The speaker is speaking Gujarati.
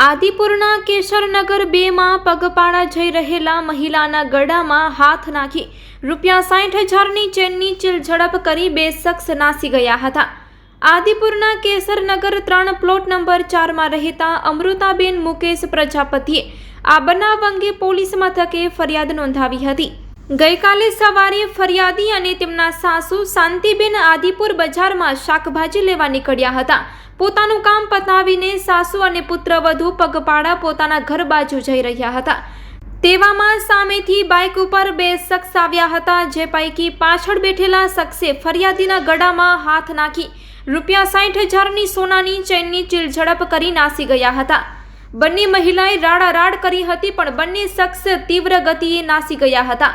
આદિપુરના કેશરનગર બેમાં પગપાળા જઈ રહેલા મહિલાના ગળામાં હાથ નાખી રૂપિયા સાઠ હજારની ચેનની ચિલઝડપ કરી બે શખ્સ નાસી ગયા હતા. આદિપુરના કેસરનગર ત્રણ પ્લોટ નંબર ચારમાં રહેતા અમૃતાબેન મુકેશ પ્રજાપતિએ આ બનાવ અંગે પોલીસ મથકે ફરિયાદ નોંધાવી હતી. ગઈકાલે સવારે ફરિયાદી અને તેમના સાસુ શાંતિબેન આદિપુર બજારમાં શાકભાજી લેવા નીકળ્યા હતા. પોતાનું કામ પતાવીને સાસુ અને પુત્રવધુ પગપાળા પોતાના ઘર બાજુ જઈ રહ્યા હતા. તેવામાં સામેથી બાઇક ઉપર બે શખ્સ આવ્યા હતા, જે પૈકી પાછળ બેઠેલા શખ્સે ફરિયાદીના ગળામાં હાથ નાખી રૂપિયા સાઠ હજારની સોનાની ચેનની ચીલઝડપ કરી નાસી ગયા હતા. બંને મહિલાએ રાડારાડ કરી હતી, પણ બંને શખ્સ તીવ્ર ગતિએ નાસી ગયા હતા.